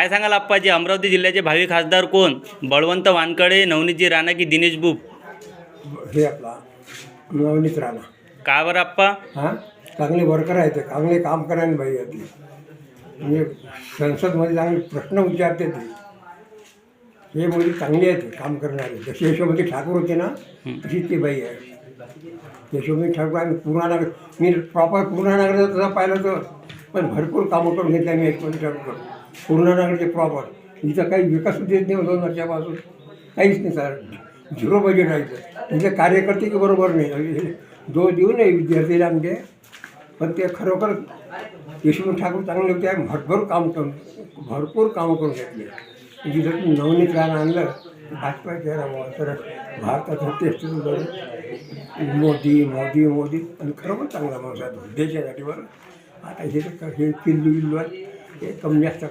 काय सांगाल आप्पाजी? अमरावती जिल्ह्याचे भावी खासदार कोण? बळवंत वानकडे नवनीतजी राणा की दिनेश बुब हे आपला नवनीत राणा. का बरं आप्पा? हां? चांगले वर्कर आहेत ते चांगले काम करायला पाहिजे ते. म्हणजे संसदमध्ये चांगले प्रश्न विचारते ते. हे मुली चांगली आहेत ते काम करणारे. जसे यशोमती ठाकूर होते ना तशी ती बाई आहे. यशोमती ठाकूर आम्ही पूर्णानगर मी प्रॉपर पूर्णानगरचा तसं पाहिलं तर पण भरपूर कामं करून घेतले मी यशोमती ठाकूर पूर्णानगरचे प्रॉपर इथं काही विकास देत नाही दोन वर्षापासून. काहीच नाही सर. झिरो बजेट आहे इथं. इथे कार्यकर्ते की बरोबर नाही. जो दो देऊ नये विद्यार्थीला आमचे. पण ते खरोखर यशवंत ठाकूर चांगले होते. आणि भरपूर काम करून भरपूर कामं करून घेतले. जिथं तुम्ही नवनीत राहणं आणलं भाजपा चेहरा तर भारताचं टेस्ट मोदी मोदी मोदी. आणि खरोखर चांगला माणूस आहे. देशासाठी बरं आता हे तर हे किल्लू विल्लू हे कमी जास्त